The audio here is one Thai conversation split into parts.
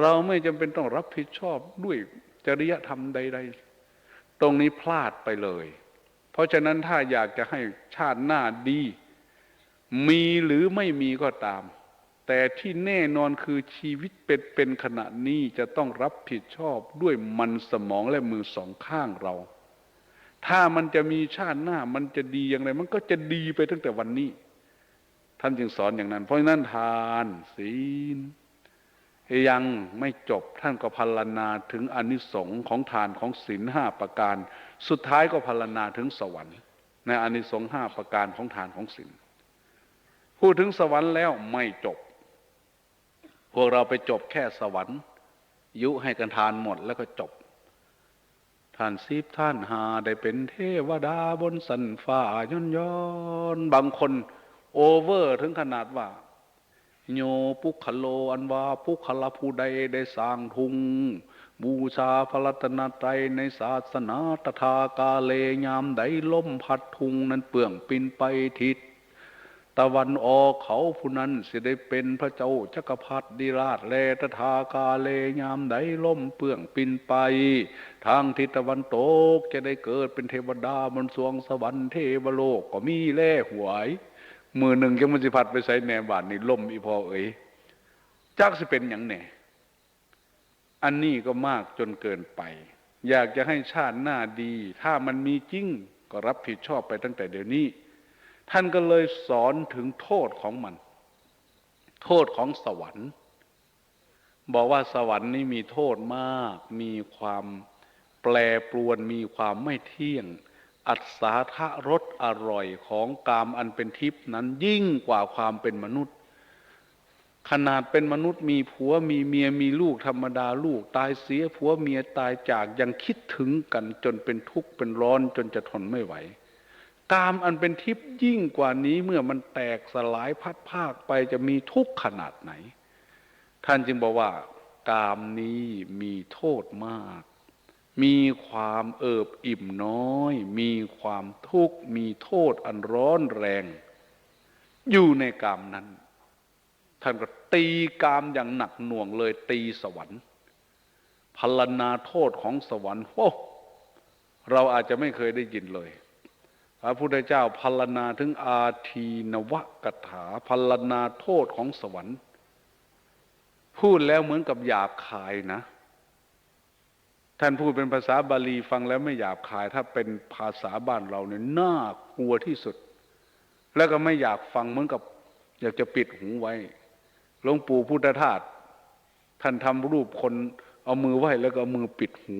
เราไม่จำเป็นต้องรับผิดชอบด้วยจริยธรรมใด ๆ ตรงนี้พลาดไปเลย เพราะฉะนั้นถ้าอยากจะให้ชาติหน้าดี มีหรือไม่มีก็ตาม แต่ที่แน่นอนคือชีวิตเป็นเป็นขณะนี้จะต้องรับผิดชอบด้วยมันสมองและมือสองข้างเรา ถ้ามันจะมีชาติหน้ามันจะดีอย่างไร มันก็จะดีไปตั้งแต่วันนี้ ท่านจึงสอนอย่างนั้น เพราะฉะนั้นทานศีล ยังไม่จบท่านก็พรรณนาถึงอนิสงค์ของทานของศีลห้าประการ สุดท้ายก็พรรณนาถึงสวรรค์ ในอนิสงค์ห้าประการของทานของศีลพูดถึงสวรรค์แล้วไม่จบ พวกเราไปจบแค่สวรรค์ ยุให้กันทานหมดแล้วก็จบ ท่านซีบท่านหาได้เป็นเทวดาบนสันฟ้าย้อนย้อนบางคน โอเวอร์ถึงขนาดว่า โยปุคโลอันว่าปุคลผู้ใดได้สร้างทุง บูชาพระรัตนตรัยในศาสนาตถากาเลยามใดล้มพัดทุงนั้นเปื่องปินไปทิศตะวันออกเขาผู้นั้นสิได้เป็นพระเจ้าจักรพรรดิราชแลตถากาเลยามใดล้มเปื่องปินไป ทางทิศตะวันตกจะได้เกิดเป็นเทวดาบนสวงสวรรค์เทวโลกก็มีแล่หวย มือหนึ่งยังมันสิพัดไปใส่แหนบาทนี่ล่มอีพอเอ๋ยจักสิเป็นอย่างแหน่อันนี้ก็มากจนเกินไป อยากจะให้ชาติหน้าดี ถ้ามันมีจริงก็รับผิดชอบไปตั้งแต่เดี๋ยวนี้ ท่านก็เลยสอนถึงโทษของมัน โทษของสวรรค์ บอกว่าสวรรค์นี้มีโทษมาก มีความแปรปรวนมีความไม่เที่ยง อัศาทะรสอร่อยของกามอันเป็นทิพย์นั้นยิ่งกว่าความเป็นมนุษย์ ขนาดเป็นมนุษย์มีผัวมีเมียมีลูกธรรมดาลูกตายเสียผัวเมียตายจากยังคิดถึงกันจนเป็นทุกข์เป็นร้อนจนจะทนไม่ไหวกามอันเป็นทิพย์ยิ่งกว่านี้เมื่อมันแตกสลายพัดภาคไปจะมีทุกข์ขนาดไหน ท่านจึงบอกว่ากามนี้มีโทษมาก มีความเอิบอิ่มน้อย มีความทุกข์ มีโทษอันร้อนแรง อยู่ในกามนั้น ท่านก็ตีกามอย่างหนักหน่วงเลยตีสวรรค์พลนาโทษของสวรรค์โอ้เราอาจจะไม่เคยได้ยินเลย พระพุทธเจ้าพลนาถึงอาทีนวกถาพลนาโทษของสวรรค์ พูดแล้วเหมือนกับหยาบคายนะ ท่านพูดเป็นภาษาบาลีฟังแล้วไม่หยาบคาย ถ้าเป็นภาษาบ้านเราเนี่ยน่ากลัวที่สุด แล้วก็ไม่อยากฟังเหมือนกับ อยากจะปิดหูไว้หลวงปู่พุทธทาสท่านทำรูปคนเอามือไหว้แล้วก็เอามือปิดหู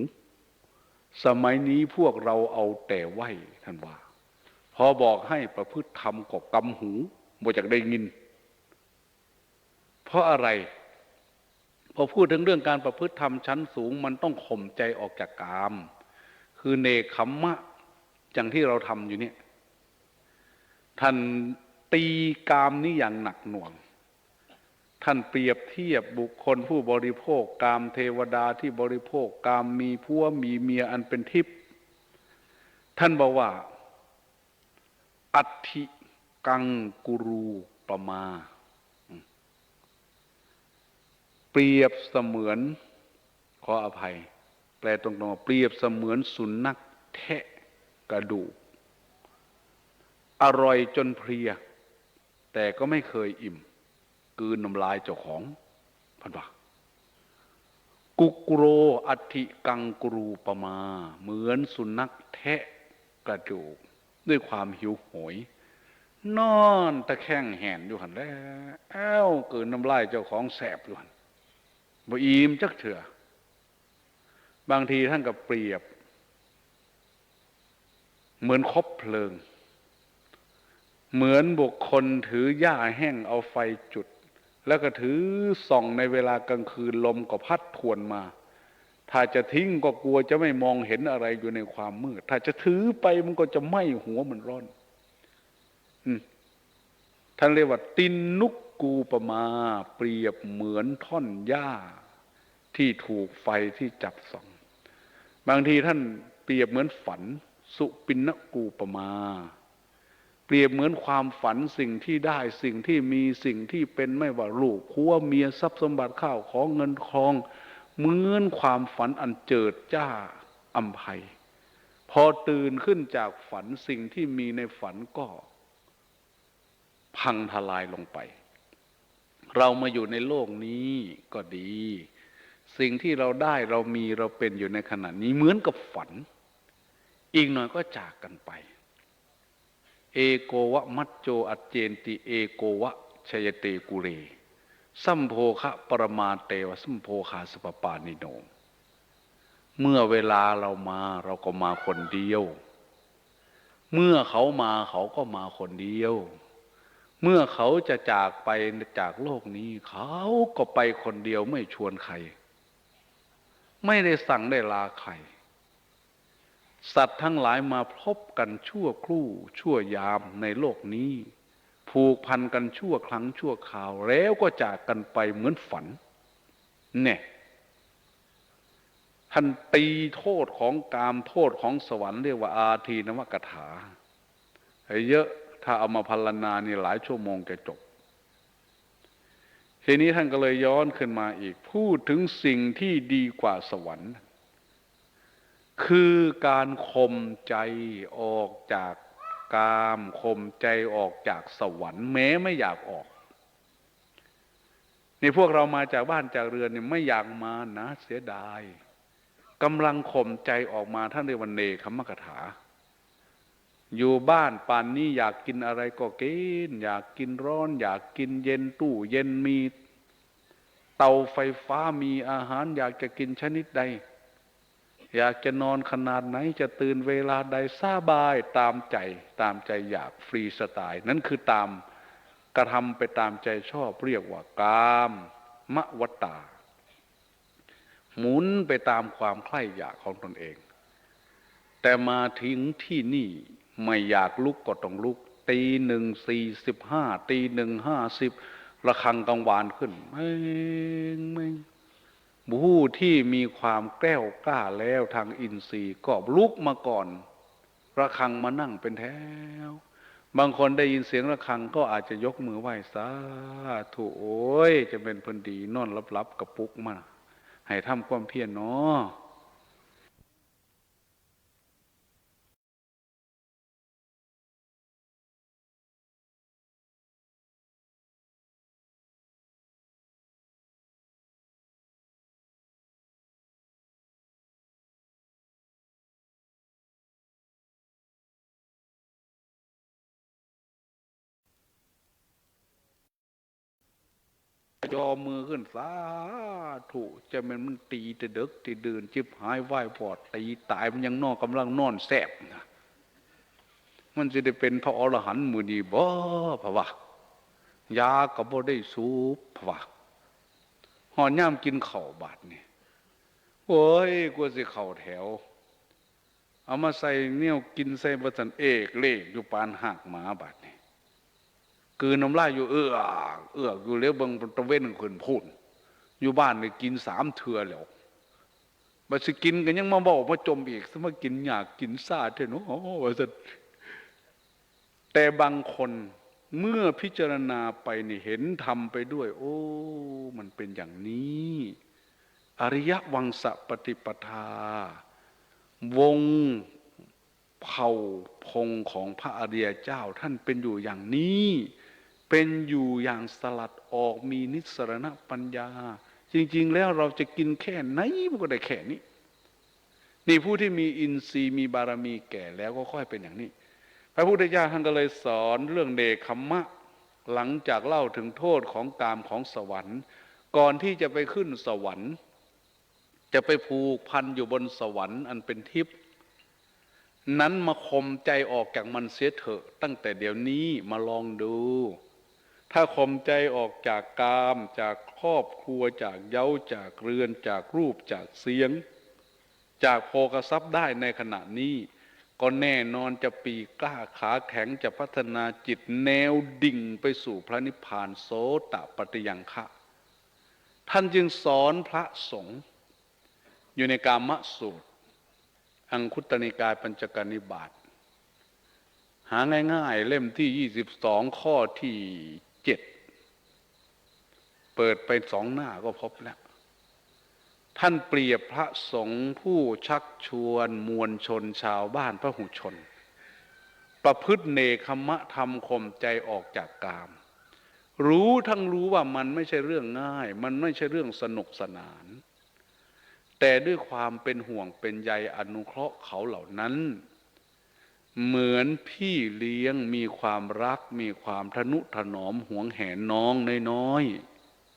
สมัยนี้พวกเราเอาแต่ไหว้ท่านว่า พอบอกให้ประพฤติธรรมก็กำหูบ่จากได้ยิน เพราะอะไร อพูดถึงเรื่องการประพฤติธรรมชั้นสูง มันต้องข่มใจออกจากกาม คือเนคขมมะอย่างที่เราทำอยู่เนี่ยท่านตีกามนี้อย่างหนักหน่วง ท่านเปรียบเทียบบุคคลผู้บริโภคกามเทวดาที่บริโภคกามมีผัวมีเมียอันเป็นทิพย์ท่านบอกว่า อัติกังกุรูปมา เป รียบเสมือนขออภัย แปลตรงๆเปรียบเสมือนสุนัขแทะกระดูก อร่อยจนเพลีย แต่ก็ไม่เคยอิ่มกืนน้ำลายเจ้าของพันว่ากุกโรอัติกังกรูปมา เหมือนสุนัขแทะกระดูก ด้วยความหิวโหย นอนตะแคงแหนอยู่หันแล้วแอ้วเกินน้ำลายเจ้าของแสบอยู่หัน บ่อิ่มจักเถื่อบางทีท่านก็เปรียบ เหมือนคบเพลิง เหมือนบุคคลถือหญ้าแห้งเอาไฟจุด แล้วก็ถือส่องในเวลากลางคืนลมก็พัดทวนมา ถ้าจะทิ้งก็กลัวจะไม่มองเห็นอะไรอยู่ในความมืด ถ้าจะถือไปมันก็จะไหม้หัวมันร้อนอท่านเรียกว่าตินนุก กูปมาเปรียบเหมือนท่อนหญ้าที่ถูกไฟที่จับส่อง บางทีท่านเปรียบเหมือนฝัน สุปินนกูปมา เปรียบเหมือนความฝันสิ่งที่ได้สิ่งที่มีสิ่งที่เป็นไม่ว่าลูกคัวเมียทรัพย์สมบัติข้าวของเงินทอง เหมือนความฝันอันเจิดจ้าอัมภัย พอตื่นขึ้นจากฝันสิ่งที่มีในฝันก็ พังทลายลงไป เรามาอยู่ในโลกนี้ก็ดี สิ่งที่เราได้เรามีเราเป็นอยู่ในขณะนี้เหมือนกับฝัน อีกหน่อยก็จากกันไป เอโกวะมัจโจอัจเจนติ เอโกวะชยเตกุเร สัมโพคะปรมาเตวะสัมโพคาสปปานิโนเมื่อเวลาเรามาเราก็มาคนเดียว เมื่อเขามาเขาก็มาคนเดียว เมื่อเขาจะจากไปจากโลกนี้ เขาก็ไปคนเดียวไม่ชวนใคร ไม่ได้สั่งได้ลาใคร สัตว์ทั้งหลายมาพบกันชั่วครู่ ชั่วยามในโลกนี้ ผูกพันกันชั่วครั้งชั่วคราว แล้วก็จากกันไปเหมือนฝัน เนี่ยท่านตีโทษของกามโทษของสวรรค์เรียกว่าอาทีนวกถาเยอะ ถ้าเอามาพัลนานี่หลายชั่วโมงจะจบ ทีนี้ท่านก็เลยย้อนขึ้นมาอีก พูดถึงสิ่งที่ดีกว่าสวรรค์ คือการข่มใจออกจากกามข่มใจออกจากสวรรค์ แม้ไม่อยากออกนี่พวกเรามาจากบ้านจากเรือนเนี่ยไม่อยากมานะเสียดายกำลังข่มใจออกมาท่านเรียกวันเนคขมกถา อยู่บ้านป่านนี้อยากกินอะไรก็กิน อยากกินร้อน อยากกินเย็นตู้เย็นมี เตาไฟฟ้ามีอาหาร อยากจะกินชนิดใด อยากจะนอนขนาดไหนจะตื่นเวลาใดสบายตามใจ ตามใจอยากฟรีสไตล์ นั่นคือตามกระทำไปตามใจชอบเรียกว่ากามมะวตา หมุนไปตามความใคร่อยากของตนเอง แต่มาถึงที่นี่ ไม่อยากลุกก็ต้องลุก ตีหนึ่งสี่สิบห้าตีหนึ่งห้าสิบระฆังกังวานขึ้นไม่ไม่ผู้ที่มีความแกล้วกล้าแล้วทางอินทรีย์ก็ลุกมาก่อน ระฆังมานั่งเป็นแถว บางคนได้ยินเสียงระฆังก็อาจจะยกมือไหว้สาธุโอ้ย จะเป็นพนดีนอนลับๆกับปุกมา ให้ทำความเพียรเนาะ ยอมือขึ้นสาธุจะเป็นมันตีแต่เด็กตีเดินจิบหายไหวปอดตีตายมันยังนอกกำลังนอนแสบนะมันจะได้เป็นพระอรหันต์มือดีบ่พะวะยาก็บ่ได้สูบพะวะหอนย่ามกินเข่าบาดนี่โอ้ยกลัวสิเข่าแถว เอามาใส่เนี่ยกินใส่บัสันเอกเลขอยู่ปานหักหมาบาดนี่ คือน้ำลายอยู่เอื้อเอื้ออยู่เลี้ยวเบิงตะเว้นขึ้นพูนอยู่บ้านเนี่ยกินสามเถื่อแล้วมาสิกินกันยังมาบอกมาจมอีกสมากินอยากกินซาเถอะเนาะว่าจะแต่บางคนเมื่อพิจารณาไปนี่เห็นทำไปด้วย โอ้ มันเป็นอย่างนี้ อริยวังสปฏิปทา วงเผ่าพงของพระอริยเจ้าท่านเป็นอยู่อย่างนี้ เป็นอยู่อย่างสลัดออกมีนิสรณปัญญา จริง ๆ แล้วเราจะกินแค่ไหนมันก็ได้แค่นี้ นี่ผู้ที่มีอินทรีย์มีบารมีแก่แล้วก็ค่อยเป็นอย่างนี้ พระพุทธเจ้าท่านก็เลยสอนเรื่องเดชคัมมะ หลังจากเล่าถึงโทษของกามของสวรรค์ ก่อนที่จะไปขึ้นสวรรค์ จะไปผูกพันอยู่บนสวรรค์อันเป็นทิพย์นั้นมาคมใจออกจากมันเสียเถอะ ตั้งแต่เดี๋ยวนี้มาลองดู ถ้าคมใจออกจากกาม จากครอบครัวจากเย้าจากเรือน จากรูปจากเสียง จากโภกทรัพย์ได้ในขณะนี้ ก็แน่นอนจะปีกล้าขาแข็งจะพัฒนาจิตแนวดิ่งไปสู่พระนิพพานโสตปฏิยังคะ ท่านจึงสอนพระสงฆ์อยู่ในกามสูตร อังคุตนิกายปัญจกนิบาตหาง่าย ๆ เล่มที่ยี่สิบสองข้อที่ เจ็ดเปิดไปสองหน้าก็พบแล้ว ท่านเปรียบพระสงฆ์ผู้ชักชวนมวลชนชาวบ้านพระหุชน ประพฤติเนคมะทำข่มใจออกจากกาม รู้ทั้งรู้ว่ามันไม่ใช่เรื่องง่าย มันไม่ใช่เรื่องสนุกสนาน แต่ด้วยความเป็นห่วงเป็นใยอนุเคราะห์เขาเหล่านั้น เหมือนพี่เลี้ยงมีความรัก มีความทนุถนอมห่วงแหนน้องน้อย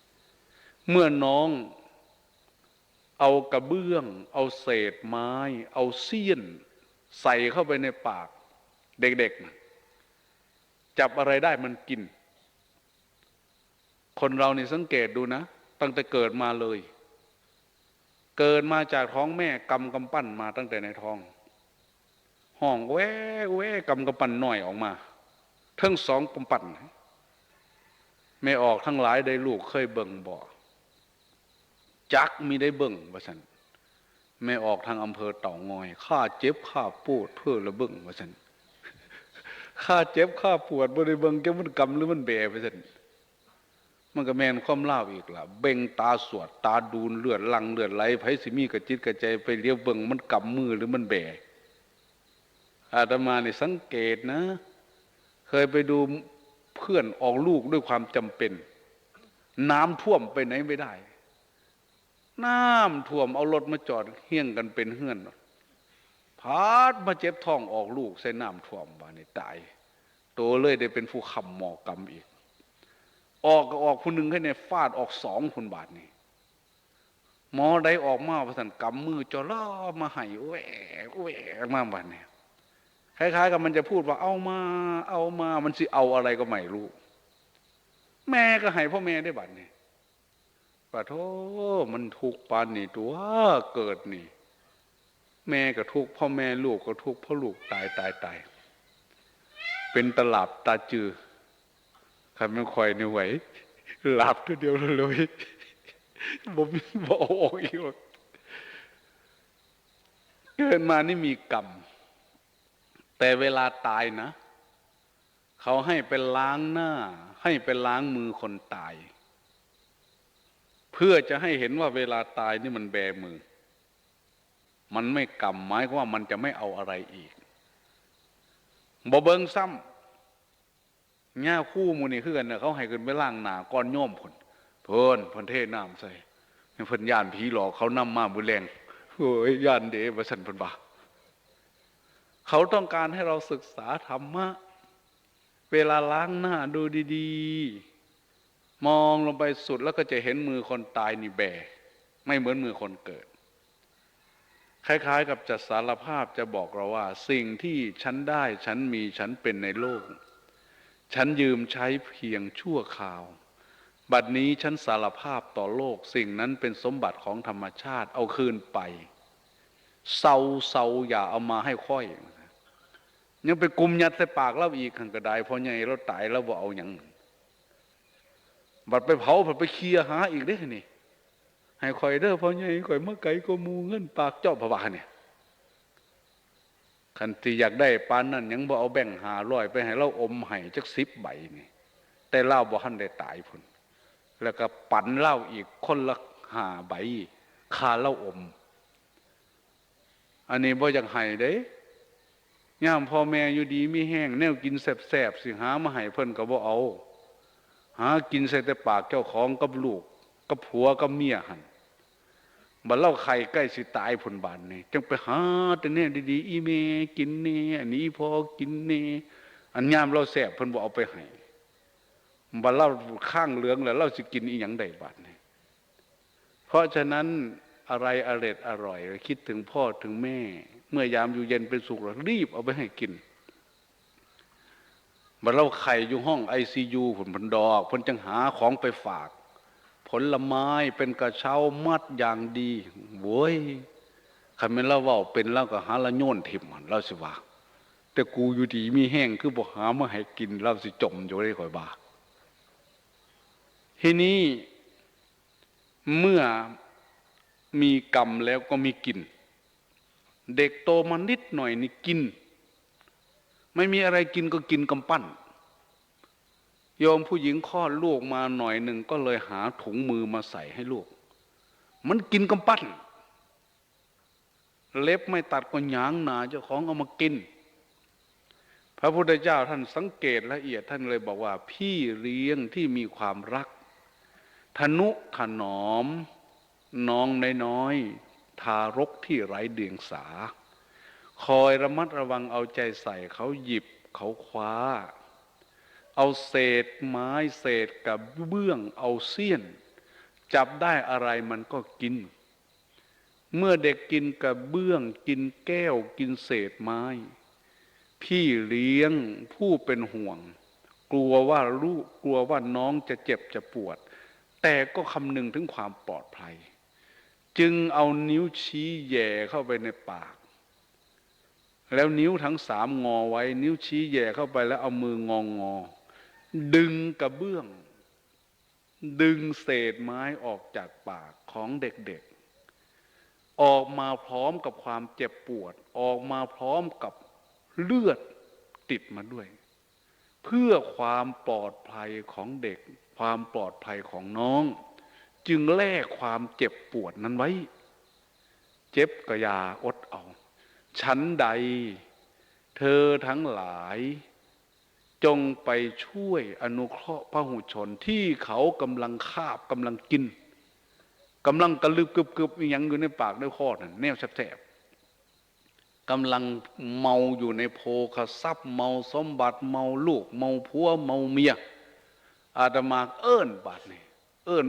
ๆเมื่อน้องเอากระเบื้อง เอาเศษไม้ เอาเสี้ยน ใส่เข้าไปในปาก เด็กๆ จับอะไรได้มันกิน คนเรานี่สังเกตดูนะ ตั้งแต่เกิดมาเลย เกิดมาจากท้องแม่กำกำปั้นมาตั้งแต่ในท้อง ห้องแว่แว่กำกำปั้นหน่อยออกมาทั้งสองกำปั้นไม่ออกทั้งหลายได้ลูกเคยเบิ่งบ่จักมีได้เบิ่งว่าสันไม่ออกทางอำเภอเต่างอยข้าเจ็บข้าปวดเพื่อระเบิ่งว่าสันข้าเจ็บข้าปวดบ่ได้เบิ่งแกมันกำหรือมันแบว่าสันมันก็แมนความเล่าอีกล่ะ เบ่งตาสวด ตาดูนเลือดลังเลือดไหลไผสิมีกระจิตกระใจไปเลี้ยวเบิ่งมันกำมือหรือมันแบ อาตมาเนี่สังเกตนะ เคยไปดูเพื่อนออกลูกด้วยความจำเป็น น้ำท่วมไปไหนไม่ได้ น้ำท่วมเอารถมาจอดเฮี้ยงกันเป็นเฮือนพาดมาเจ็บท้องออกลูกใส่น้ำท่วมบานี่ตาย โตเลยได้เป็นผู้ขำหมอกรรมอีก ออกก็ออกคนหนึ่งให้ในฟาดออกสองคนบาทนี่หมอได้ออกมาประสันกำมือจอล่อมาให้แหวกแหวกมาบาทนี่ย คล้ายๆ กับมันจะพูดว่าเอามา เอามา มันสิเอาอะไรก็ไม่รู้ แม่ก็ให้พ่อแม่ได้บัตรนี่ปะโทมันทุกปานนี่ตัวเกิดนี่ แม่ก็ทุกพ่อแม่ลูกก็ทุกพ่อลูกตายตายตายเป็นตลับตาจือใครไม่คอยนี่ไหวหลับทีเดียวเลยบ่มบ่ออกอีกเกิดมานี่มีกรรม แต่เวลาตายนะ เขาให้ไปล้างหน้า ให้ไปล้างมือคนตาย เพื่อจะให้เห็นว่าเวลาตายนี่มันแบมือ มันไม่กรรมหมายว่ามันจะไม่เอาอะไรอีกบ่เบิงซ้ำง่าคู่มูนี่คือกันเนี่ยเขาให้ขึ้นไปล่างหนาก้อนโยมผลเพิ่นเพิ่นเทน้ำใส่เพิ่นยานผีหลอกเขานำมาบุแรงโอ้ยยานเดบสันเพิ่นบ่า เขาต้องการให้เราศึกษาธรรมะ เวลาล้างหน้าดูดีๆ มองลงไปสุดแล้วก็จะเห็นมือคนตายนี่แบไม่เหมือนมือคนเกิด คล้าย ๆ กับจะสารภาพจะบอกเราว่า สิ่งที่ฉันได้ฉันมีฉันเป็นในโลก ฉันยืมใช้เพียงชั่วคราว บัดนี้ฉันสารภาพต่อโลก สิ่งนั้นเป็นสมบัติของธรรมชาติเอาคืนไปเศร้าเศร้าอย่าเอามาให้ค่อย ยังไปกุมยัดใส่ปากเราอีกขังกระไดเพราะไงเราตายแล้วบ่เอาอย่างบัดไปเผาบัดไปเคลียหาอีกเด้นี่ให้คอยเด้อเพราะไงคอยเมาไก่ก็มูเงินปากเจ้าพระบาเนี่ยคันที่อยากได้ปานนั้นยังบ่เอาแบ่งหาร้อยไปให้เราอมให้จักสิบใบนี่ แต่เล่าบ่ทันได้ตายพุ่นแล้วก็ปั่นเล่าอีกคนละหาใบคาเล่าอม อันนี้บ่อยากให้เด้ ย่ามพ่อแม่อยู่ดีไมีแห้งแนวกินแสบๆสิหามาให้เพิ่นก็บ่เอา หากินใส่แต่ปากเจ้าของกับลูก กับผัวกับเมียหันบัดเล่าไข่ใกล้สิตายผลบานนี่จังไปหาแต่เนี่ยดีๆอีเมกินเนี่อันนี้พอกินเนี่อันยามเราแสบเพิ่นบ่เอาไปให้บัดเล่าข้างเหลืองแล้วเราสิกินอีหยังได้บาดนี่เพราะฉะนั้นอะไรอร่อยอร่อย คิดถึงพ่อถึงแม่ เมื่อยามอยู่เย็นเป็นสุขเรารีบเอาไปให้กินบัดเราไข่อยู่ห้องไอซียูผลพันดอกผลจังหาของไปฝาก ผลไม้เป็นกระเช้ามัดอย่างดีโว้ยคันเป็นเราเว่าเป็นเราก็หาละโยนถิ่มมันเราสิว่าแต่กูอยู่ดีมีแห้งคือบอกหามาให้กินเราสิจมอยู่ได้ข่อยบาทีนี้เมื่อมีกรรมแล้วก็มีกิน เด็กโตมานิดหน่อยนี่กิน ไม่มีอะไรกินก็กินกำปั้น โยมผู้หญิงคลอดลูกมาหน่อยหนึ่งก็เลยหาถุงมือมาใส่ให้ลูก มันกินกำปั้น เล็บไม่ตัดก็หยางหนาเจ้าของเอามากิน พระพุทธเจ้าท่านสังเกตละเอียดท่านเลยบอกว่า พี่เลี้ยงที่มีความรัก ทนุถนอม น้องน้อยๆ ทารกที่ไร้เดียงสา คอยระมัดระวังเอาใจใส่เขาหยิบเขาคว้า เอาเศษไม้เศษกับเบื้องเอาเสี้ยน จับได้อะไรมันก็กิน เมื่อเด็กกินกับเบื้องกินแก้วกินเศษไม้ พี่เลี้ยงผู้เป็นห่วง กลัวว่าลูกกลัวว่าน้องจะเจ็บจะปวด แต่ก็คำนึงถึงความปลอดภัย จึงเอานิ้วชี้แย่เข้าไปในปาก แล้วนิ้วทั้งสามงอไว้ นิ้วชี้แย่เข้าไปแล้วเอามืององอ ดึงกระเบื้อง ดึงเศษไม้ออกจากปากของเด็กๆ ออกมาพร้อมกับความเจ็บปวด ออกมาพร้อมกับเลือดติดมาด้วย เพื่อความปลอดภัยของเด็ก ความปลอดภัยของน้อง จึงแลกความเจ็บปวดนั้นไว้ เจ็บกะยาอดเอา ชั้นใด เธอทั้งหลาย จงไปช่วยอนุเคราะห์พระหุชนที่เขากำลังคาบกำลังกินกำลังกระลึบกึบกึบอหยังอยู่ในปากในคอนั่นแนวแสบๆกำลังเมาอยู่ในโพคทรัพย์เมาสมบัติเมาลูก เมาผัวเมาเมียอาตมาเอิ้นบาดนี่เอิ้น